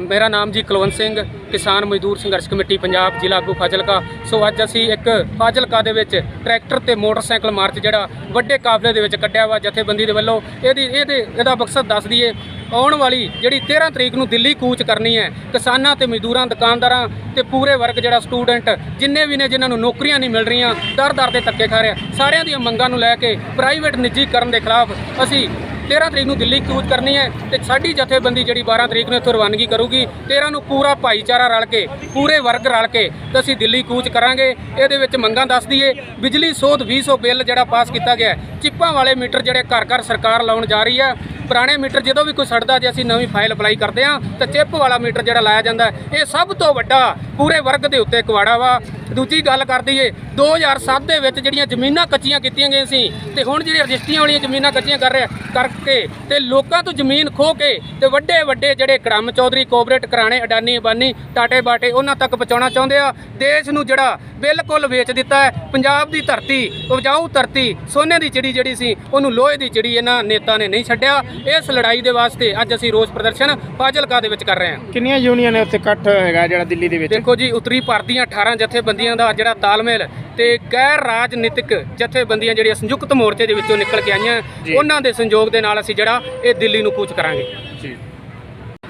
ਮੇਰਾ ਨਾਮ ਜੀ ਕੁਲਵੰਤ ਸਿੰਘ, ਕਿਸਾਨ ਮਜ਼ਦੂਰ ਸੰਘਰਸ਼ ਕਮੇਟੀ, ਪੰਜਾਬ, ਜ਼ਿਲ੍ਹਾ ਆਗੂ ਫਾਜ਼ਿਲਕਾ। ਸੋ ਅੱਜ ਅਸੀਂ ਇੱਕ ਫਾਜ਼ਿਲਕਾ ਦੇ ਵਿੱਚ ਟਰੈਕਟਰ ਤੇ ਮੋਟਰਸਾਈਕਲ ਮਾਰਚ ਜਿਹੜਾ ਵੱਡੇ ਕਾਫਲੇ ਦੇ ਵਿੱਚ ਕੱਢਿਆ ਵਾ ਜਥੇਬੰਦੀ ਦੇ ਵੱਲੋਂ। ਇਹਦੀ ਇਹਦੇ ਇਹਦਾ ਮਕਸਦ ਦੱਸ ਦਈਏ, ਆਉਣ ਵਾਲੀ ਜਿਹੜੀ 13 ਤਰੀਕ ਨੂੰ ਦਿੱਲੀ ਕੂਚ ਕਰਨੀ ਹੈ, ਕਿਸਾਨਾਂ ਤੇ ਮਜ਼ਦੂਰਾਂ, ਦੁਕਾਨਦਾਰਾਂ ਤੇ ਪੂਰੇ ਵਰਗ ਜਿਹੜਾ ਸਟੂਡੈਂਟ, ਜਿੰਨੇ ਵੀ ਨੇ ਜਿਨ੍ਹਾਂ ਨੂੰ ਨੌਕਰੀਆਂ ਨਹੀਂ ਮਿਲ ਰਹੀਆਂ, ਦਰ ਦਰ ਦੇ ਧੱਕੇ ਖਾ ਰਿਹਾ, ਸਾਰਿਆਂ ਦੀਆਂ ਮੰਗਾਂ ਨੂੰ ਲੈ ਕੇ ਪ੍ਰਾਈਵੇਟ ਨਿੱਜੀਕਰਨ ਦੇ ਖਿਲਾਫ ਅਸੀਂ 13 ਤਰੀਕ ਨੂੰ ਦਿੱਲੀ ਕੂਚ ਕਰਨੀ ਹੈ ਤੇ ਸਾਡੀ ਜਥੇਬੰਦੀ ਜਿਹੜੀ 12 ਤਰੀਕ ਨੂੰ ਇੱਥੋਂ ਰਵਾਨਗੀ ਕਰੂਗੀ 13 ਨੂੰ ਪੂਰਾ ਭਾਈਚਾਰਾ ਰਲ ਕੇ, ਪੂਰੇ ਵਰਗ ਰਲ ਕੇ ਤੇ ਅਸੀਂ ਦਿੱਲੀ ਕੂਚ ਕਰਾਂਗੇ। ਇਹਦੇ ਵਿੱਚ ਮੰਗਾਂ ਦੱਸ ਦਈਏ, ਬਿਜਲੀ ਸੋਧ 200 ਬਿੱਲ ਜਿਹੜਾ ਪਾਸ ਕੀਤਾ ਗਿਆ ਚਿੱਪਾਂ ਵਾਲੇ ਮੀਟਰ ਜਿਹੜੇ ਘਰ ਘਰ ਸਰਕਾਰ ਲਾਉਣ ਜਾ ਰਹੀ ਹੈ ਪੁਰਾਣੇ ਮੀਟਰ ਜਦੋਂ ਵੀ ਕੋਈ ਸੜਦਾ ਜੇ ਅਸੀਂ ਨਵੀਂ ਫਾਈਲ ਅਪਲਾਈ ਕਰਦੇ ਹਾਂ, ਤਾਂ ਚਿੱਪ ਵਾਲਾ ਮੀਟਰ ਜਿਹੜਾ ਲਾਇਆ ਜਾਂਦਾ ਇਹ ਸਭ ਤੋਂ ਵੱਡਾ ਪੂਰੇ ਵਰਗ ਦੇ ਉੱਤੇ ਕੁਆੜਾ ਵਾ। ਦੂਜੀ ਗੱਲ ਕਰ ਦਈਏ 2007 ਦੇ ਵਿੱਚ ਜਿਹੜੀਆਂ ਜ਼ਮੀਨਾਂ ਕੱਚੀਆਂ ਕੀਤੀਆਂ ਗਈਆਂ ਸੀ, ਤੇ ਹੁਣ ਜਿਹੜੀਆਂ ਰਜਿਸਟਰੀਆਂ ਵਾਲੀਆਂ ਜ਼ਮੀਨਾਂ ਕੱਚੀਆਂ ਕਰ ਰਿਹਾ ਕਰਕੇ ਤੇ ਲੋਕਾਂ ਤੋਂ ਜ਼ਮੀਨ ਖੋ ਕੇ ਤੇ ਵੱਡੇ ਵੱਡੇ ਜਿਹੜੇ ਕੜਮ ਚੌਧਰੀ ਕੋਆਪਰੇਟ ਕਰਾਣੇ ਅਡਾਨੀ, ਅਬਾਨੀ, ਟਾਟੇ ਬਾਟੇ, ਉਹਨਾਂ ਤੱਕ ਪਹੁੰਚਾਉਣਾ ਚਾਹੁੰਦੇ ਆ। ਦੇਸ਼ ਨੂੰ ਜਿਹੜਾ ਬਿਲਕੁਲ ਵੇਚ ਦਿੱਤਾ ਹੈ, ਪੰਜਾਬ ਦੀ ਧਰਤੀ, ਉਪਜਾਊ ਧਰਤੀ, ਸੋਨੇ ਦੀ ਚਿੜੀ ਜਿਹੜੀ ਸੀ, ਉਹਨੂੰ ਲੋਹੇ ਦੀ ਚਿੜੀ ਇਹਨਾਂ ਨੇਤਾ ਨੇ ਨਹੀਂ ਛੱਡਿਆ। ਇਸ ਲੜਾਈ ਦੇ ਵਾਸਤੇ ਅੱਜ ਅਸੀਂ ਰੋਸ ਪ੍ਰਦਰਸ਼ਨ ਫਾਜ਼ਿਲਕਾ ਦੇ ਵਿੱਚ ਕਰ ਰਹੇ ਹਾਂ। ਕਿੰਨੀਆਂ ਯੂਨੀਅਨ ਨੇ ਉੱਥੇ ਇਕੱਠ ਹੈਗਾ ਜਿਹੜਾ ਦਿੱਲੀ ਦੇ ਵਿੱਚ? ਦੇਖੋ ਜੀ ਉੱਤਰੀ ਭਾਰਤ ਦੀਆਂ 18 ਜਥੇਬੰਦੀਆਂ ਦਾ ਜਿਹੜਾ ਤਾਲਮੇਲ ਤੇ ਗੈਰ ਰਾਜਨੀਤਿਕ ਜਥੇਬੰਦੀਆਂ ਜਿਹੜੀਆਂ ਸੰਯੁਕਤ ਮੋਰਚੇ ਦੇ ਵਿੱਚੋਂ ਨਿਕਲ ਕੇ ਆਈਆਂ। ਉਹਨਾਂ ਦੇ ਸੰਯੋਗ ਦੇ ਨਾਲ ਅਸੀਂ ਜਿਹੜਾ ਇਹ ਦਿੱਲੀ ਨੂੰ ਕੂਚ ਕਰਾਂਗੇ। ਜੀ।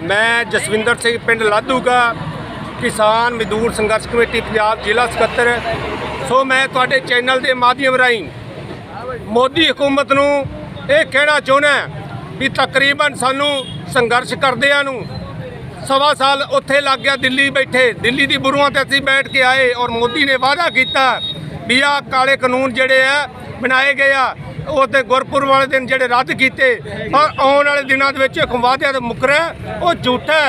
ਮੈਂ ਜਸਵਿੰਦਰ ਸਿੰਘ ਪਿੰਡ ਲਾਧੂਗਾ ਕਿਸਾਨ ਮਜ਼ਦੂਰ ਸੰਘਰਸ਼ ਕਮੇਟੀ ਪੰਜਾਬ ਜ਼ਿਲ੍ਹਾ ਸਕੱਤਰ। ਸੋ ਮੈਂ ਤੁਹਾਡੇ ਚੈਨਲ ਦੇ ਮਾਧਿਅਮ ਰਾਹੀਂ ਮੋਦੀ ਹਕੂਮਤ ਨੂੰ ਇਹ ਕਹਿਣਾ ਚਾਹੁੰਦਾ ਵੀ ਤਕਰੀਬਨ ਸਾਨੂੰ ਸੰਘਰਸ਼ ਕਰਦਿਆਂ ਨੂੰ ਸਵਾ ਸਾਲ ਉੱਥੇ ਲੱਗ ਗਿਆ ਦਿੱਲੀ ਬੈਠੇ। ਦਿੱਲੀ ਦੀ ਬੁਰੂਆਂ ਤੇ ਅਸੀਂ ਬੈਠ ਕੇ ਆਏ ਔਰ ਮੋਦੀ ਨੇ ਵਾਅਦਾ ਕੀਤਾ ਵੀ ਆਹ ਕਾਲੇ ਕਾਨੂੰਨ ਜਿਹੜੇ ਆ ਬਣਾਏ ਗਏ ਆ ਉਹਦੇ ਤੇ ਗੁਰਪੁਰ ਵਾਲੇ ਦਿਨ ਜਿਹੜੇ ਰੱਦ ਕੀਤੇ ਪਰ ਆਉਣ ਵਾਲੇ ਦਿਨਾਂ ਦੇ ਵਿੱਚ ਇੱਕ ਵਾਅਦਿਆਂ ਦਾ ਮੁਕਰਿਆ ਉਹ ਝੂਠਾ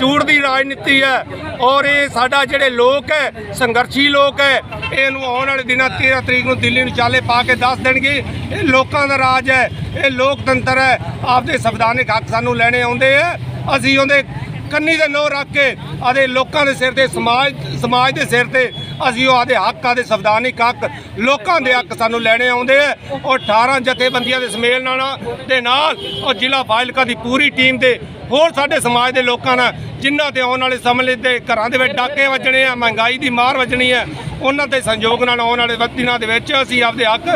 ਝੂਠ ਦੀ ਰਾਜਨੀਤੀ ਹੈ। ਔਰ ਇਹ ਸਾਡਾ ਜਿਹੜੇ ਲੋਕ ਹੈ, ਸੰਘਰਸ਼ੀ ਲੋਕ ਹੈ ਇਹਨੂੰ ਆਉਣ ਵਾਲੇ ਦਿਨਾਂ 13 ਤਰੀਕ ਨੂੰ ਦਿੱਲੀ ਨੂੰ ਚਾਲੇ ਪਾ ਕੇ ਦੱਸ ਦੇਣਗੇ। ਇਹ ਲੋਕਾਂ ਦਾ ਰਾਜ ਹੈ, ਇਹ ਲੋਕਤੰਤਰ ਹੈ। ਆਪਦੇ ਸੰਵਿਧਾਨਿਕ ਹੱਕ ਸਾਨੂੰ ਲੈਣੇ ਆਉਂਦੇ ਆ। ਅਸੀਂ ਉਹਦੇ ਕੰਨੀ ਦੇ ਨੋ ਰੱਖ ਕੇ ਆਦੇ ਲੋਕਾਂ ਦੇ ਸਿਰ ਤੇ, ਸਮਾਜ ਸਮਾਜ ਦੇ ਸਿਰ ਤੇ ਅਸੀਂ ਉਹ ਆਦੇ ਹੱਕ ਆਦੇ ਸੰਵਿਧਾਨਿਕ ਹੱਕ ਲੋਕਾਂ ਦੇ ਹੱਕ ਸਾਨੂੰ ਲੈਣੇ ਆਉਂਦੇ ਆ। ਔਰ 18 ਜਥੇਬੰਦੀਆਂ ਦੇ ਸਮੇਲ ਨਾਲ ਦੇ ਨਾਲ ਉਹ ਜ਼ਿਲ੍ਹਾ ਫਾਜ਼ਿਲਕਾ ਦੀ ਪੂਰੀ ਟੀਮ ਦੇ ਹੋਰ ਸਾਡੇ ਸਮਾਜ ਦੇ ਲੋਕਾਂ ਨਾਲ ਜਿਨ੍ਹਾਂ ਤੇ ਆਉਣ ਵਾਲੇ ਸਮੇਂ ਦੇ ਘਰਾਂ ਦੇ ਵਿੱਚ ਡਾਕੇ ਵੱਜਣੇ ਆ, ਮਹਿੰਗਾਈ ਦੀ ਮਾਰ ਵੱਜਣੀ ਹੈ ਉਹਨਾਂ ਦੇ ਸੰਯੋਗ ਨਾਲ ਆਉਣ ਵਾਲੇ ਦਿਨਾਂ ਦੇ ਵਿੱਚ ਅਸੀਂ ਆਪਦੇ ਹੱਕ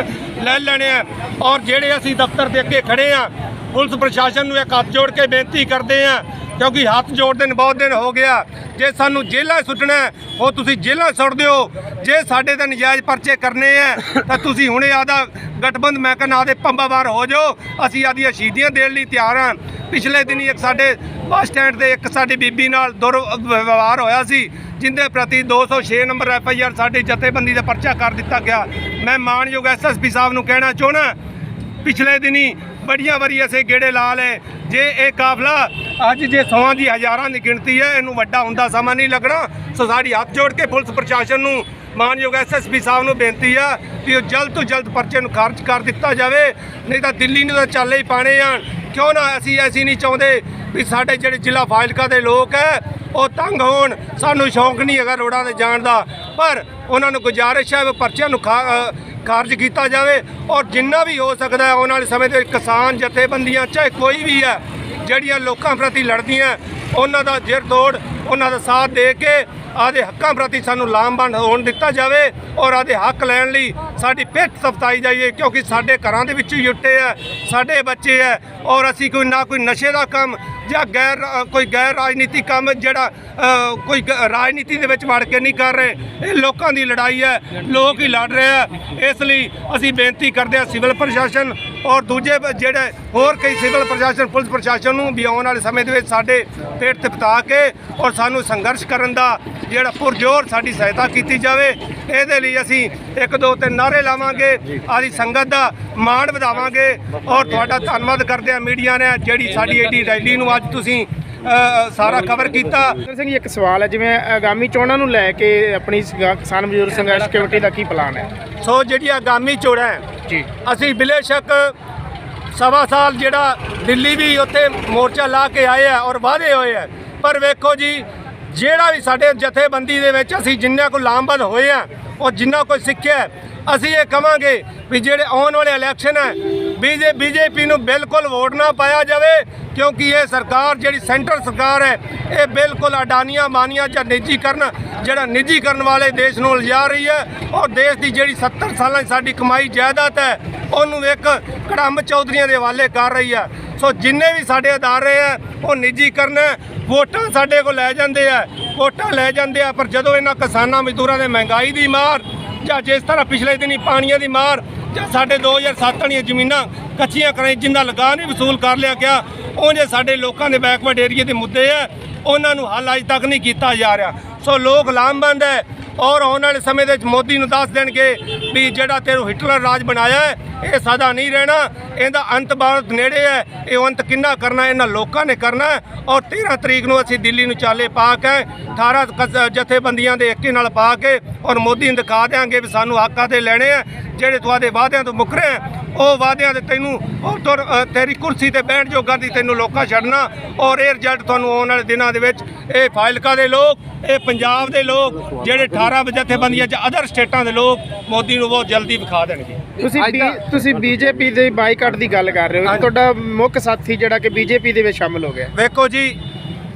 ਲੈ ਲੈਣੇ ਆ। ਔਰ ਜਿਹੜੇ ਅਸੀਂ ਦਫ਼ਤਰ ਦੇ ਅੱਗੇ ਖੜੇ ਆ, ਪੁਲਿਸ ਪ੍ਰਸ਼ਾਸਨ ਨੂੰ ਇੱਕ ਹੱਥ ਜੋੜ ਕੇ ਬੇਨਤੀ ਕਰਦੇ ਆ, ਕਿਉਂਕਿ ਹੱਥ ਜੋੜਦੇ ਨੇ, ਬਹੁਤ ਦਿਨ ਹੋ ਗਿਆ। ਜੇ ਸਾਨੂੰ ਜੇਲ੍ਹਾਂ ਸੁੱਟਣਾ ਉਹ ਤੁਸੀਂ ਜੇਲ੍ਹਾਂ ਸੁੱਟ ਦਿਓ ਜੇ ਸਾਡੇ ਤੇ ਨਜਾਇਜ਼ ਪਰਚੇ ਕਰਨੇ ਆ ਤਾਂ ਤੁਸੀਂ ਹੁਣੇ ਆਦਾ ਗਠਬੰਧ ਮੈਂ ਕਹਿੰਦਾ ਆਦੇ ਪੰਬਾਵਾਰ ਹੋ ਜਾਓ। ਅਸੀਂ ਆਦੀਆਂ ਸ਼ਹੀਦੀਆਂ ਦੇਣ ਲਈ ਤਿਆਰ ਹਾਂ। ਪਿਛਲੇ ਦਿਨੀ ਇੱਕ ਸਾਡੇ ਬੱਸ ਸਟੈਂਡ ਤੇ ਇੱਕ ਸਾਡੀ ਬੀਬੀ ਨਾਲ ਦੁਰਵਿਵਹਾਰ ਹੋਇਆ ਸੀ, ਜਿੰਦੇ ਪ੍ਰਤੀ 206 ਨੰਬਰ ਐਫ ਆਈ ਆਰ ਸਾਡੀ ਜਥੇਬੰਦੀ ਦਾ ਪਰਚਾ ਕਰ ਦਿੱਤਾ ਗਿਆ। ਮੈਂ ਮਾਨਯੋਗ ਐਸਐਸਪੀ ਸਾਹਿਬ ਨੂੰ ਕਹਿਣਾ ਚਾਹਣਾ ਪਿਛਲੇ ਦਿਨੀ ਬੜੀਆਂ ਵਾਰੀ ਅਸੀਂ ਗੇੜੇ ਲਾ ਲਏ। ਜੇ ਇਹ ਕਾਫਲਾ ਅੱਜ ਜੇ ਸੌਆਂ ਦੀ ਹਜ਼ਾਰਾਂ ਦੀ ਗਿਣਤੀ ਹੈ, ਇਹਨੂੰ ਵੱਡਾ ਹੁੰਦਾ ਸਮਾਂ ਨਹੀਂ ਲੱਗਣਾ। ਸੋ ਸਾਡੀ ਹੱਥ ਜੋੜ ਕੇ ਪੁਲਿਸ ਪ੍ਰਸ਼ਾਸਨ ਨੂੰ ਮਾਨਯੋਗ ਐਸਐਸਪੀ ਸਾਹਿਬ ਨੂੰ ਬੇਨਤੀ ਆ ਕਿ ਉਹ ਜਲਦ ਤੋਂ ਜਲਦ ਪਰਚੇ ਨੂੰ ਖਾਰਜ ਕਰ ਦਿੱਤਾ ਜਾਵੇ। ਨਹੀਂ ਤਾਂ ਦਿੱਲੀ ਨੂੰ ਤਾਂ ਚਾਲੇ ਹੀ ਪਾਣੇ ਆ। ਕਿਉਂ ਨਾ ਅਸੀਂ ਐਸੀ ਨਹੀਂ ਚਾਹੁੰਦੇ ਵੀ ਸਾਡੇ ਜਿਹੜੇ ਜ਼ਿਲ੍ਹਾ ਫਾਜ਼ਿਲਕਾ ਦੇ ਲੋਕ ਹੈ ਉਹ ਤੰਗ ਹੋਣ। ਸਾਨੂੰ ਸ਼ੌਂਕ ਨਹੀਂ ਹੈਗਾ ਰੋਡਾਂ ਤੇ ਜਾਣ ਦਾ। ਪਰ ਉਹਨਾਂ ਨੂੰ ਗੁਜ਼ਾਰਿਸ਼ ਹੈ ਵੀ ਪਰਚਿਆਂ ਨੂੰ ਖਾ- ਖਾਰਜ ਕੀਤਾ ਜਾਵੇ ਔਰ ਜਿੰਨਾ ਵੀ ਹੋ ਸਕਦਾ ਹੈ ਆਉਣ ਵਾਲੇ ਸਮੇਂ ਦੇ ਕਿਸਾਨ ਜਥੇਬੰਦੀਆਂ, ਚਾਹੇ ਕੋਈ ਵੀ ਹੈ, ਜਿਹੜੀਆਂ ਲੋਕਾਂ ਪ੍ਰਤੀ ਲੜਦੀਆਂ, ਉਹਨਾਂ ਦਾ ਜਿਰ ਤੋੜ ਉਹਨਾਂ ਦਾ ਸਾਥ ਦੇ ਕੇ ਆਦੇ ਹੱਕਾਂ ਪ੍ਰਤੀ ਸਾਨੂੰ ਲਾਮਬੰਦ ਹੋਣ ਦਿੱਤਾ ਜਾਵੇ ਔਰ ਆਦੇ ਹੱਕ ਲੈਣ ਲਈ ਸਾਡੀ ਪਿੱਠ ਸਫਤਾਈ ਜਾਈਏ, ਕਿਉਂਕਿ ਸਾਡੇ ਘਰਾਂ ਦੇ ਵਿੱਚ ਹੀ ਉੱਟੇ ਆ, ਸਾਡੇ ਬੱਚੇ ਆ, ਔਰ ਅਸੀਂ ਕੋਈ ਨਾ ਕੋਈ ਨਸ਼ੇ ਦਾ ਕੰਮ ਜਾਂ ਗੈਰ, ਕੋਈ ਗੈਰ ਰਾਜਨੀਤਿਕ ਕੰਮ ਜਿਹੜਾ ਕੋਈ ਗ- ਰਾਜਨੀਤੀ ਦੇ ਵਿੱਚ ਵੜ ਕੇ ਨਹੀਂ ਕਰ ਰਹੇ, ਇਹ ਲੋਕਾਂ ਦੀ ਲੜਾਈ ਹੈ, ਲੋਕ ਹੀ ਲੜ ਰਹੇ ਆ। ਇਸ ਲਈ ਅਸੀਂ ਬੇਨਤੀ ਕਰਦੇ ਹਾਂ ਸਿਵਲ ਪ੍ਰਸ਼ਾਸਨ ਔਰ ਦੂਜੇ ਜਿਹੜੇ ਹੋਰ ਕਈ ਸਿਵਲ ਪ੍ਰਸ਼ਾਸਨ, ਪੁਲਿਸ ਪ੍ਰਸ਼ਾਸਨ ਨੂੰ ਵੀ ਆਉਣ ਵਾਲੇ ਸਮੇਂ ਦੇ ਵਿੱਚ ਸਾਡੇ ਪੇਟ ਤੇ ਪਤਾ ਕੇ ਔਰ ਸਾਨੂੰ ਸੰਘਰਸ਼ ਕਰਨ ਦਾ ਜਿਹੜਾ ਪੁਰਜੋਰ ਸਾਡੀ ਸਹਾਇਤਾ ਕੀਤੀ ਜਾਵੇ ਇਹਦੇ ਲਈ ਅਸੀਂ ਇੱਕ ਦੋ ਤਿੰਨ ਨਾਰੇ ਲਾਵਾਂਗੇ ਆਦੀ ਸੰਗਤ ਦਾ ਮਾਣ ਵਧਾਵਾਂਗੇ ਔਰ ਤੁਹਾਡਾ ਧੰਨਵਾਦ ਕਰਦੇ ਆ ਮੀਡੀਆ ਨੇ ਜਿਹੜੀ ਸਾਡੀ ਐਡੀ ਰੈਲੀ ਨੂੰ ਅੱਜ ਤੁਸੀਂ ਸਾਰਾ ਕਵਰ ਕੀਤਾ। ਸਿੰਘ ਜੀ ਇੱਕ ਸਵਾਲ ਹੈ ਜਿਵੇਂ ਆਗਾਮੀ ਚੋਣਾਂ ਨੂੰ ਲੈ ਕੇ ਆਪਣੀ ਕਿਸਾਨ ਮਜ਼ਦੂਰ ਸੰਘਰਸ਼ ਕਮੇਟੀ ਦਾ ਕੀ ਪਲਾਨ ਹੈ? ਸੋ ਜਿਹੜੀ ਆਗਾਮੀ ਚੋਣਾਂ ਹੈ ਜੀ। ਅਸੀਂ ਬਿਲੇਸ਼ੱਕ ਸਵਾ ਸਾਲ ਜਿਹੜਾ ਦਿੱਲੀ ਵੀ ਉੱਥੇ ਮੋਰਚਾ ਲਾ ਕੇ ਆਏ ਆ ਔਰ ਵਾਅਦੇ ਹੋਏ ਆ ਪਰ ਵੇਖੋ ਜੀ, ਜਿਹੜਾ ਵੀ ਸਾਡੇ ਜਥੇਬੰਦੀ ਦੇ ਵਿੱਚ ਅਸੀਂ ਜਿੰਨਾ ਕੋ ਲਾਮਬੰਦ ਹੋਏ ਆ ਔਰ ਜਿੰਨਾ ਕੋਈ ਸਿੱਖਿਆ ਅਸੀਂ ਇਹ ਕਵਾਂਗੇ ਵੀ ਜਿਹੜੇ ਆਉਣ ਵਾਲੇ ਇਲੈਕਸ਼ਨ ਹੈ, ਬੀਜੇ, ਬੀਜੇਪੀ ਨੂੰ ਬਿਲਕੁਲ ਵੋਟ ਨਾ ਪਾਇਆ ਜਾਵੇ, ਕਿਉਂਕਿ ਇਹ ਸਰਕਾਰ, ਜਿਹੜੀ ਸੈਂਟਰ ਸਰਕਾਰ ਹੈ, ਇਹ ਬਿਲਕੁਲ ਅਡਾਨੀਆਂ ਮਾਨੀਆਂ ਜਾਂ ਨਿੱਜੀਕਰਨ, ਜਿਹੜਾ ਨਿੱਜੀਕਰਨ ਵਾਲੇ ਦੇਸ਼ ਨੂੰ ਲਿਜਾ ਰਹੀ ਹੈ, ਔਰ ਦੇਸ਼ ਦੀ ਜਿਹੜੀ 70 ਸਾਲਾਂ ਦੀ ਸਾਡੀ ਕਮਾਈ ਜਾਇਦਾਦ ਹੈ, ਉਹਨੂੰ ਇੱਕ ਕੜਮ ਚੌਧਰੀਆਂ ਦੇ ਹਵਾਲੇ ਕਰ ਰਹੀ ਹੈ। ਸੋ ਜਿੰਨੇ ਵੀ ਸਾਡੇ ਅਦਾਰੇ ਹੈ ਉਹ ਨਿੱਜੀਕਰਨ ਹੈ ਵੋਟਾਂ ਸਾਡੇ ਕੋਲ ਲੈ ਜਾਂਦੇ ਆ, ਵੋਟਾਂ ਲੈ ਜਾਂਦੇ ਆ, ਪਰ ਜਦੋਂ ਇਹਨਾਂ ਕਿਸਾਨਾਂ ਮਜ਼ਦੂਰਾਂ ਦੇ ਮਹਿੰਗਾਈ ਦੀ ਮਾਰ ਜਾਂ ਜਿਸ ਤਰ੍ਹਾਂ ਪਿਛਲੇ ਦਿਨੀ ਪਾਣੀਆਂ ਦੀ ਮਾਰ ਜਾਂ ਸਾਡੇ 2007 ਵਾਲੀਆਂ ਜ਼ਮੀਨਾਂ ਕੱਚੀਆਂ ਕਰਾਈ ਜਿੰਦਾ ਲਗਾਨ ਨਹੀਂ ਵਸੂਲ ਕਰ ਲਿਆ ਗਿਆ, ਉਹ ਜੇ ਸਾਡੇ ਲੋਕਾਂ ਦੇ ਬੈਕਵਰਡ ਏਰੀਏ ਦੇ ਮੁੱਦੇ ਆ, ਉਹਨਾਂ ਨੂੰ ਹੱਲ ਅਜੇ ਤੱਕ ਨਹੀਂ ਕੀਤਾ ਜਾ ਰਿਹਾ। ਸੋ ਲੋਕ ਲਾਮਬੰਦ ਹੈ ਔਰ ਆਉਣ ਵਾਲੇ ਸਮੇਂ ਦੇ ਵਿੱਚ ਮੋਦੀ ਨੂੰ ਦੱਸ ਦੇਣਗੇ ਵੀ ਜਿਹੜਾ ਤੇਰੂ ਹਿਟਲਰ ਰਾਜ ਬਣਾਇਆ ਹੈ, ਇਹ ਸਦਾ ਨਹੀਂ ਰਹਿਣਾ। ਇਹਦਾ ਅੰਤ ਬਹੁਤ ਨੇੜੇ ਹੈ। ਇਹ ਅੰਤ ਕਿੰਨਾ ਕਰਨਾ ਇਹਨਾਂ ਲੋਕਾਂ ਨੇ ਕਰਨਾ ਔਰ 13 ਤਰੀਕ ਨੂੰ ਅਸੀਂ ਦਿੱਲੀ ਨੂੰ ਚਾਲੇ ਪਾ ਕੇ 18 ਕਸ- ਜਥੇਬੰਦੀਆਂ ਦੇ ਇੱਕੇ ਨਾਲ ਪਾ ਕੇ ਔਰ ਮੋਦੀ ਨੂੰ ਦਿਖਾ ਦੇਾਂਗੇ ਵੀ ਸਾਨੂੰ ਹੱਕਾਂ ਤੇ ਲੈਣੇ ਆ ਜਿਹੜੇ ਤੁਹਾਡੇ ਵਾਅਦਿਆਂ ਤੋਂ ਮੁੱਕਰੇ ਆ ਉਹ ਵਾਅਦਿਆਂ ਤੇ ਤੈਨੂੰ ਔਰ ਤੁਰ ਤੇਰੀ ਕੁਰਸੀ ਤੇ ਬੈਠ ਜੋਗਾ ਦੀ ਤੈਨੂੰ ਲੋਕਾਂ ਛੱਡਣਾ। ਔਰ ਇਹ ਰਿਜ਼ਲਟ ਤੁਹਾਨੂੰ ਆਉਣ ਵਾਲੇ ਦਿਨਾਂ ਦੇ ਵਿੱਚ ਇਹ ਫਾਇਲਕਾ ਦੇ ਲੋਕ, ਇਹ ਪੰਜਾਬ ਦੇ ਲੋਕ, ਜਿਹੜੇ 18 ਜਥੇਬੰਦੀਆਂ ਚ ਅਦਰ ਸਟੇਟਾਂ ਦੇ ਲੋਕ ਮੋਦੀ ਨੂੰ ਬਹੁਤ ਜਲਦੀ ਵਿਖਾ ਦੇਣਗੇ। ਤੁਸੀਂ ਬੀ- ਤੁਸੀਂ ਬੀਜੇਪੀ ਦੇ ਬਾਈਕਾਟ ਦੀ ਗੱਲ ਕਰ ਰਹੇ ਹੋ। ਹਾਂਜੀ। ਤੁਹਾਡਾ ਮੁੱਖ ਸਾਥੀ ਜਿਹੜਾ ਕਿ ਬੀਜੇਪੀ ਦੇ ਵਿੱਚ ਸ਼ਾਮਲ ਹੋ ਗਿਆ। ਵੇਖੋ ਜੀ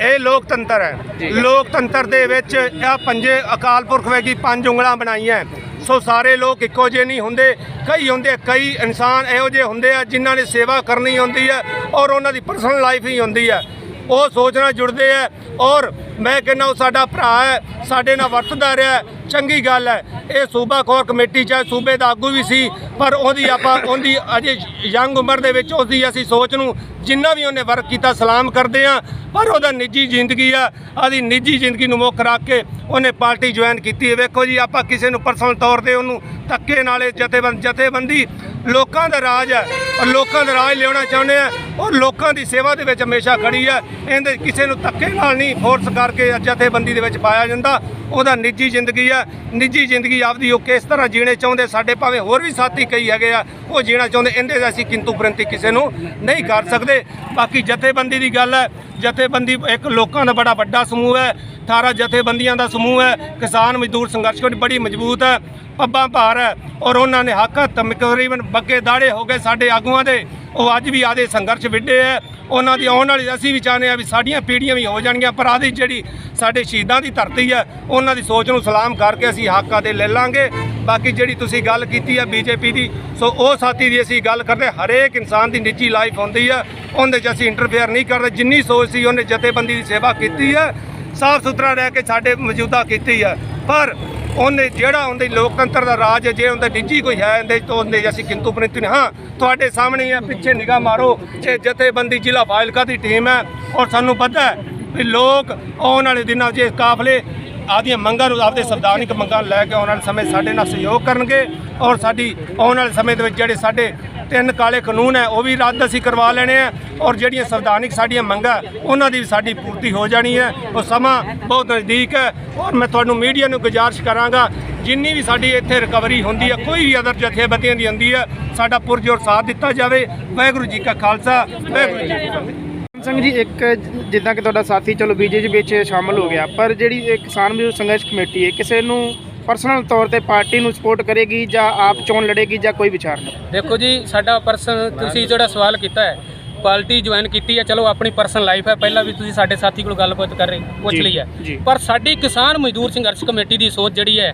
ਇਹ ਲੋਕਤੰਤਰ ਹੈ। ਜੀ। ਲੋਕਤੰਤਰ ਦੇ ਵਿੱਚ ਇਹ ਪੰਜੇ ਅਕਾਲ ਪੁਰਖ ਵੇਗੀ ਪੰਜ ਉਂਗਲਾਂ ਬਣਾਈਆਂ ਸੋ ਸਾਰੇ ਲੋਕ ਇੱਕੋ ਜਿਹੇ ਨਹੀਂ ਹੁੰਦੇ। ਕਈ ਹੁੰਦੇ ਕਈ ਇਨਸਾਨ ਇਹੋ ਜਿਹੇ ਹੁੰਦੇ ਆ ਜਿਨ੍ਹਾਂ ਨੇ ਸੇਵਾ ਕਰਨੀ ਹੁੰਦੀ ਹੈ ਔਰ ਉਹਨਾਂ ਦੀ ਪਰਸਨਲ ਲਾਈਫ ਹੀ ਹੁੰਦੀ ਹੈ। ਉਹ ਸੋਚ ਨਾਲ ਜੁੜਦੇ ਆ ਔਰ ਮੈਂ ਕਹਿੰਦਾ ਉਹ ਸਾਡਾ ਭਰਾ ਹੈ, ਸਾਡੇ ਨਾਲ ਵਰਤਦਾ ਰਿਹਾ ਚੰਗੀ ਗੱਲ ਹੈ। ਇਹ ਸੂਬਾ ਕੋਰ ਕਮੇਟੀ ਚਾਹੇ ਸੂਬੇ ਦਾ ਆਗੂ ਵੀ ਸੀ, ਪਰ ਉਹਦੀ ਆਪਾਂ, ਉਹਦੀ ਅਜੇ ਯੰਗ ਉਮਰ ਦੇ ਵਿੱਚ ਉਸਦੀ ਅਸੀਂ ਸੋਚ ਨੂੰ ਜਿੰਨਾ ਵੀ ਉਹਨੇ ਵਰਕ ਕੀਤਾ ਸਲਾਮ ਕਰਦੇ ਆ ਪਰ ਉਹਦਾ ਨਿੱਜੀ ਜ਼ਿੰਦਗੀ ਆ, ਆਦੀ ਨਿੱਜੀ ਜ਼ਿੰਦਗੀ ਨੂੰ ਮੁੱਖ ਰੱਖ ਕੇ ਉਹਨੇ ਪਾਰਟੀ ਜੁਆਇਨ ਕੀਤੀ ਹੈ। ਵੇਖੋ ਜੀ, ਆਪਾਂ ਕਿਸੇ ਨੂੰ ਪਰਸਨਲ ਤੌਰ ਤੇ ਉਹਨੂੰ ਧੱਕੇ ਨਾਲੇ ਜਥੇਬੰਦ ਜਥੇਬੰਦੀ ਲੋਕਾਂ ਦਾ ਰਾਜ ਹੈ ਔਰ ਲੋਕਾਂ ਦਾ ਰਾਜ ਲਿਆਉਣਾ ਚਾਹੁੰਦੇ ਆ ਉਹ ਲੋਕਾਂ ਦੀ ਸੇਵਾ ਦੇ ਵਿੱਚ ਹਮੇਸ਼ਾ ਖੜੀ ਹੈ। ਇਹਦੇ ਕਿਸੇ ਨੂੰ ਧੱਕੇ ਨਾਲ ਨਹੀਂ ਫੋਰਸ ਕਰਕੇ ਜਥੇਬੰਦੀ ਦੇ ਵਿੱਚ ਪਾਇਆ ਜਾਂਦਾ। ਉਹਦਾ ਨਿੱਜੀ ਜ਼ਿੰਦਗੀ ਆ ਨਿੱਜੀ ਜ਼ਿੰਦਗੀ ਆਪਦੀ ਉਹ ਕਿਸ ਤਰ੍ਹਾਂ ਜੀਣੇ ਚਾਹੁੰਦੇ? ਸਾਡੇ ਭਾਵੇਂ ਹੋਰ ਵੀ ਸਾਥੀ ਕਈ ਹੈਗੇ ਆ, ਉਹ ਜੀਣਾ ਚਾਹੁੰਦੇ। ਇਹਦੇ ਅਸੀਂ ਕਿੰਤੂ ਪ੍ਰੰਤੀ ਕਿਸੇ ਨੂੰ ਨਹੀਂ ਕਰ ਸਕਦੇ। ਬਾਕੀ ਜਥੇਬੰਦੀ ਦੀ ਗੱਲ ਹੈ ਜਥੇਬੰਦੀ ਇੱਕ ਲੋਕਾਂ ਦਾ ਬੜਾ ਵੱਡਾ ਸਮੂਹ ਹੈ 18 ਜਥੇਬੰਦੀਆਂ ਦਾ ਸਮੂਹ ਹੈ, ਕਿਸਾਨ ਮਜ਼ਦੂਰ ਸੰਘਰਸ਼ ਕਮੇਟੀ ਬੜੀ ਮਜ਼ਬੂਤ ਹੈ, ਪੱਬਾਂ ਭਾਰ ਹੈ ਔਰ ਉਹਨਾਂ ਨੇ ਹੱਕ ਤਕਰੀਬਨ ਬੱਗੇ ਦਾੜੇ ਹੋ ਗਏ ਸਾਡੇ ਆਗੂਆਂ ਦੇ, ਉਹ ਅੱਜ ਵੀ ਆਦੇ ਸੰਘਰਸ਼ ਵਿੱਢੇ ਹੈ, ਉਹਨਾਂ ਦੀ ਆਉਣ ਵਾਲੀ ਅਸੀਂ ਵੀ ਚਾਹੁੰਦੇ ਆ ਵੀ ਸਾਡੀਆਂ ਪੀੜ੍ਹੀਆਂ ਵੀ ਹੋ ਜਾਣਗੀਆਂ, ਪਰ ਆਦੀ ਜਿਹੜੀ ਸਾਡੇ ਸ਼ਹੀਦਾਂ ਦੀ ਧਰਤੀ ਹੈ, ਉਹਨਾਂ ਦੀ ਸੋਚ ਨੂੰ ਸਲਾਮ ਕਰਕੇ ਅਸੀਂ ਹੱਕਾਂ ਦੇ ਲੈ ਲਾਂਗੇ। ਬਾਕੀ ਜਿਹੜੀ ਤੁਸੀਂ ਗੱਲ ਕੀਤੀ ਹੈ ਬੀਜੇਪੀ ਦੀ, ਸੋ ਉਹ ਸਾਥੀ ਦੀ ਅਸੀਂ ਗੱਲ ਕਰਦੇ ਹਰੇਕ ਇਨਸਾਨ ਦੀ ਨਿੱਜੀ ਲਾਈਫ ਹੁੰਦੀ ਹੈ ਉਹਦੇ 'ਚ ਅਸੀਂ ਇੰਟਰਫੇਅਰ ਨਹੀਂ ਕਰਦੇ। ਜਿੰਨੀ ਸੋਚ ਸੀ, ਉਹਨੇ ਜਥੇਬੰਦੀ ਦੀ ਸੇਵਾ ਕੀਤੀ ਹੈ ਸਾਫ਼ ਸੁਥਰਾ ਰਹਿ ਕੇ ਸਾਡੇ ਮੌਜੂਦਾ ਕੀਤੀ ਹੈ ਪਰ ਉਹਨੇ ਜਿਹੜਾ ਉਹਦੇ ਲੋਕਤੰਤਰ ਦਾ ਰਾਜ ਜੇ ਉਹਦੇ ਨਿੱਜੀ ਕੋਈ ਹੈ ਇਹਦੇ ਤੋਂ ਉਹਦੇ ਅਸੀਂ ਕਿੰਤੂ ਪਰੰਤੂ ਨਹੀਂ। ਹਾਂ, ਤੁਹਾਡੇ ਸਾਹਮਣੇ ਆ, ਪਿੱਛੇ ਨਿਗਾਹ ਮਾਰੋ ਇਹ ਜਥੇਬੰਦੀ ਜ਼ਿਲ੍ਹਾ ਫਾਜ਼ਿਲਕਾ ਦੀ ਟੀਮ ਹੈ ਔਰ ਸਾਨੂੰ ਪਤਾ ਹੈ ਵੀ ਲੋਕ ਆਉਣ ਵਾਲੇ ਦਿਨਾਂ 'ਚ ਕਾਫਲੇ ਆਦੀਆਂ ਮੰਗਾਂ ਨੂੰ ਆਪਦੇ ਸੰਵਿਧਾਨਿਕ ਮੰਗਾਂ ਲੈ ਕੇ ਆਉਣ ਵਾਲੇ ਸਮੇਂ ਸਾਡੇ ਨਾਲ ਸਹਿਯੋਗ ਕਰਨਗੇ ਔਰ ਸਾਡੀ ਆਉਣ ਵਾਲੇ ਸਮੇਂ ਦੇ ਵਿੱਚ ਜਿਹੜੇ ਸਾਡੇ ਤਿੰਨ ਕਾਲੇ ਕਾਨੂੰਨ ਹੈ, ਉਹ ਵੀ ਰੱਦ ਅਸੀਂ ਕਰਵਾ ਲੈਣੇ ਆ ਔਰ ਜਿਹੜੀਆਂ ਸੰਵਿਧਾਨਿਕ ਸਾਡੀਆਂ ਮੰਗਾਂ, ਉਹਨਾਂ ਦੀ ਵੀ ਸਾਡੀ ਪੂਰਤੀ ਹੋ ਜਾਣੀ ਹੈ। ਉਹ ਸਮਾਂ ਬਹੁਤ ਨਜ਼ਦੀਕ ਹੈ ਔਰ ਮੈਂ ਤੁਹਾਨੂੰ ਮੀਡੀਆ ਨੂੰ ਗੁਜ਼ਾਰਿਸ਼ ਕਰਾਂਗਾ, ਜਿੰਨੀ ਵੀ ਸਾਡੀ ਇੱਥੇ ਰਿਕਵਰੀ ਹੁੰਦੀ ਹੈ, ਕੋਈ ਵੀ ਅਦਰ ਜਥੇਬੰਦੀਆਂ ਦੀ ਹੁੰਦੀ ਹੈ, ਸਾਡਾ ਪੁਰਜੋਰ ਸਾਥ ਦਿੱਤਾ ਜਾਵੇ। ਵਾਹਿਗੁਰੂ ਜੀ ਕਾ ਖਾਲਸਾ, ਵਾਹਿਗੁਰੂ ਜੀ ਕੀ ਫਤਿਹ। ਸਿੰਘ ਜੀ ਇੱਕ ਜਿੱਦਾਂ ਕਿ ਤੁਹਾਡਾ ਸਾਥੀ ਚਲੋ ਬੀਜੇਪੀ ਵਿੱਚ ਸ਼ਾਮਲ ਹੋ ਗਿਆ ਪਰ ਜਿਹੜੀ ਇਹ ਕਿਸਾਨ ਮਜ਼ਦੂਰ ਸੰਘਰਸ਼ ਕਮੇਟੀ ਹੈ ਕਿਸੇ ਨੂੰ ਪਰਸਨਲ ਤੌਰ ਤੇ ਪਾਰਟੀ ਨੂੰ ਸਪੋਰਟ ਕਰੇਗੀ ਜਾਂ ਆਪ ਚੋਣ ਲੜੇਗੀ ਜਾਂ ਕੋਈ ਵਿਚਾਰ ਨਹੀਂ ਦੇਖੋ ਜੀ ਸਾਡਾ ਪਰਸਨ ਤੁਸੀਂ ਜਿਹੜਾ ਸਵਾਲ ਕੀਤਾ ਹੈ ਪਾਰਟੀ ਜੁਆਇਨ ਕੀਤੀ ਹੈ ਚਲੋ ਆਪਣੀ ਪਰਸਨਲ ਲਾਈਫ ਹੈ ਪਹਿਲਾਂ ਵੀ ਤੁਸੀਂ ਸਾਡੇ ਸਾਥੀ ਕੋਲ ਗੱਲਬਾਤ ਕਰ ਰਹੇ ਪੁੱਛ ਲਈ ਹੈ। ਪਰ ਸਾਡੀ ਕਿਸਾਨ ਮਜ਼ਦੂਰ ਸੰਘਰਸ਼ ਕਮੇਟੀ ਦੀ ਸੋਚ ਜਿਹੜੀ ਹੈ।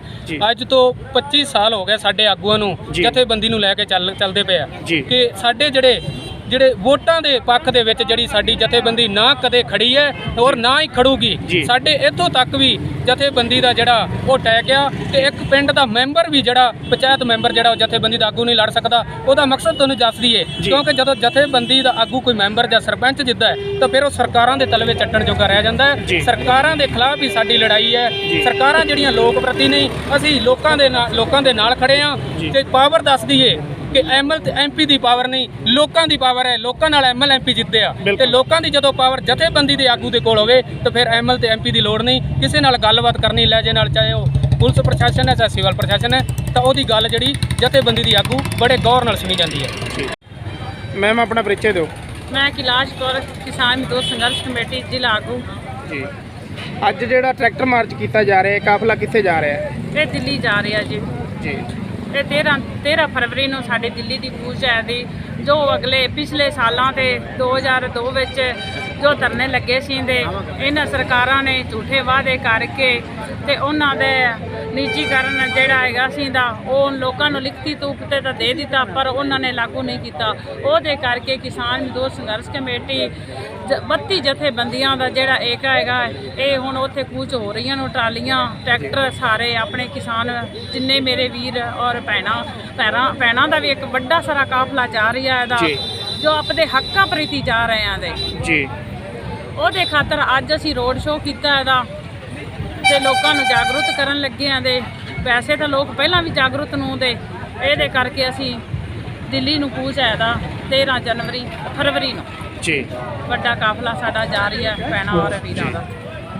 ਅੱਜ ਤੋਂ 25 ਸਾਲ ਹੋ ਗਏ ਸਾਡੇ ਆਗੂਆਂ ਨੂੰ। ਜਥੇਬੰਦੀ ਨੂੰ ਲੈ ਕੇ ਚੱਲ ਚੱਲਦੇ ਪਏ ਆ। ਕਿ ਸਾਡੇ ਜਿਹੜੇ ਜਿਹੜੇ ਵੋਟਾਂ ਦੇ ਪੱਖ ਦੇ ਵਿੱਚ ਜਿਹੜੀ ਸਾਡੀ ਜਥੇਬੰਦੀ ਨਾ ਕਦੇ ਖੜੀ ਹੈ ਔਰ ਨਾ ਹੀ ਖੜੂਗੀ। ਸਾਡੇ ਇੱਥੋਂ ਤੱਕ ਵੀ ਜਥੇਬੰਦੀ ਦਾ ਜਿਹੜਾ ਉਹ ਟਹਿ ਗਿਆ ਤੇ ਇੱਕ ਪਿੰਡ ਦਾ ਮੈਂਬਰ ਵੀ ਜਿਹੜਾ ਪੰਚਾਇਤ ਮੈਂਬਰ ਜਿਹੜਾ ਉਹ ਜਥੇਬੰਦੀ ਦਾ ਆਗੂ ਨਹੀਂ ਲੜ ਸਕਦਾ ਉਹਦਾ ਮਕਸਦ ਤੁਹਾਨੂੰ ਦੱਸ ਦਈਏ। ਕਿਉਂਕਿ ਜਦੋਂ ਜਥੇਬੰਦੀ ਦਾ ਆਗੂ ਕੋਈ ਮੈਂਬਰ ਜਾਂ ਸਰਪੰਚ ਜਿੱਦਾਂ ਤਾਂ ਫਿਰ ਉਹ ਸਰਕਾਰਾਂ ਦੇ ਤਲਵੇ ਚੱਟਣ ਜੋਗਾ ਰਹਿ ਜਾਂਦਾ। ਹੈ ਸਰਕਾਰਾਂ ਦੇ ਖਿਲਾਫ ਹੀ ਸਾਡੀ ਲੜਾਈ ਹੈ। ਸਰਕਾਰਾਂ ਜਿਹੜੀਆਂ ਲੋਕ ਪ੍ਰਤੀ ਨਹੀਂ ਅਸੀਂ ਲੋਕਾਂ ਦੇ ਨਾਲ ਲੋਕਾਂ ਦੇ ਨਾਲ ਖੜੇ ਆ। ਤੇ ਪਾਵਰ ਦੱਸ ਦਈਏ ਕਿ ਐਮਐਲ ਤੇ ਐਮਪੀ ਦੀ ਪਾਵਰ ਨਹੀਂ ਲੋਕਾਂ ਦੀ ਪਾਵਰ ਹੈ ਲੋਕਾਂ ਨਾਲ ਐਮਐਲ ਐਮਪੀ ਜਿੱਤਦੇ ਆ। ਤੇ ਲੋਕਾਂ ਦੀ ਜਦੋਂ ਪਾਵਰ ਜਥੇਬੰਦੀ ਦੇ ਆਗੂ ਦੇ ਕੋਲ ਹੋਵੇ ਤਾਂ ਫਿਰ ਐਮਐਲ ਤੇ ਐਮਪੀ ਦੀ ਲੋੜ ਨਹੀਂ। ਕਿਸੇ ਨਾਲ ਗੱਲਬਾਤ ਕਰਨੀ ਲਹਿਜੇ ਨਾਲ ਚਾਹੇ ਉਹ ਪੁਲਿਸ ਪ੍ਰਸ਼ਾਸਨ ਹੈ ਚਾਹੇ ਸਿਵਲ ਪ੍ਰਸ਼ਾਸਨ ਹੈ ਤਾਂ ਉਹਦੀ ਗੱਲ ਜਿਹੜੀ ਜਥੇਬੰਦੀ ਦੀ ਆਗੂ ਬੜੇ ਗੌਰ ਨਾਲ ਸੁਣੀ ਜਾਂਦੀ ਹੈ। ਮੈਮ ਆਪਣਾ ਪਰਿਚੈ ਦਿਓ। ਮੈਂ ਕਿਲਾਸ਼ ਕੌਰ ਕਿਸਾਨ ਮਜ਼ਦੂਰ ਸੰਘਰਸ਼ ਕਮੇਟੀ ਜ਼ਿਲ੍ਹਾ ਆਗੂ। ਜੀ। ਅੱਜ ਜਿਹੜਾ ਟਰੈਕਟਰ ਮਾਰਚ ਕੀਤਾ ਜਾ ਰਿਹਾ ਹੈ ਕਾਫਲਾ ਕਿੱਥੇ ਜਾ ਰਿਹਾ ਹੈ? ਇਹ ਦਿੱਲੀ ਜਾ ਰਿਹਾ ਜੀ। ਜੀ। ਤੇ 13 13 ਫਰਵਰੀ ਨੂੰ ਸਾਡੀ ਦਿੱਲੀ ਦੀ ਕੂਚ ਹੈ ਦੀ ਜੋ ਅਗਲੇ ਪਿਛਲੇ ਸਾਲਾਂ ਤੇ 2002 ਵਿੱਚ ਜੋ ਧਰਨੇ ਲੱਗੇ ਸੀ ਦੇ ਇਹਨਾਂ ਸਰਕਾਰਾਂ ਨੇ ਝੂਠੇ ਵਾਅਦੇ ਕਰਕੇ ਤੇ ਉਹਨਾਂ ਦੇ ਨਿੱਜੀਕਰਨ ਜਿਹੜਾ ਹੈਗਾ ਸੀ ਦਾ ਉਹ ਲੋਕਾਂ ਨੂੰ ਲਿਖਤੀ ਤੂਪ ਤੇ ਤਾਂ ਦੇ ਦਿੱਤਾ ਪਰ ਉਹਨਾਂ ਨੇ ਲਾਗੂ ਨਹੀਂ ਕੀਤਾ। ਉਹਦੇ ਕਰਕੇ ਕਿਸਾਨ ਮਜ਼ਦੂਰ ਸੰਘਰਸ਼ ਕਮੇਟੀ ਜ- 32 ਜਥੇਬੰਦੀਆਂ ਦਾ ਜਿਹੜਾ ਏਕਾ ਹੈਗਾ ਇਹ ਹੁਣ ਉੱਥੇ ਕੂਚ ਹੋ ਰਹੀਆਂ ਨੇ ਟਰਾਲੀਆਂ ਟਰੈਕਟਰ ਸਾਰੇ ਆਪਣੇ ਕਿਸਾਨ ਜਿੰਨੇ ਮੇਰੇ ਵੀਰ ਔਰ ਭੈਣਾਂ ਭੈਣਾਂ ਭੈਣਾਂ ਦਾ ਵੀ ਇੱਕ ਵੱਡਾ ਸਾਰਾ ਕਾਫਲਾ ਜਾ ਰਿਹਾ ਇਹਦਾ ਜੀ। ਜੋ ਆਪਣੇ ਹੱਕਾਂ ਪ੍ਰਤੀ ਜਾ ਰਹੇ ਆਂ ਦੇ ਜੀ। ਉਹਦੇ ਖਾਤਰ ਅੱਜ ਅਸੀਂ ਰੋਡ ਸ਼ੋਅ ਕੀਤਾ ਇਹਦਾ। ਤੇ ਲੋਕਾਂ ਨੂੰ ਜਾਗਰੂਕ ਕਰਨ ਲੱਗੇ ਆਂ ਦੇ। ਵੈਸੇ ਤਾਂ ਲੋਕ ਪਹਿਲਾਂ ਵੀ ਜਾਗਰੂਕ ਨੂੰ ਦੇ। ਇਹਦੇ ਕਰਕੇ ਅਸੀਂ ਦਿੱਲੀ ਨੂੰ ਹੈ ਇਹਦਾ 13 ਜਨਵਰੀ ਫਰਵਰੀ ਨੂੰ। ਜੀ। ਵੱਡਾ ਕਾਫਲਾ ਸਾਡਾ ਜਾਰੀ ਹੈ ਭੈਣਾਂ ਔਰ ਵੀਰਾਂ ਦਾ।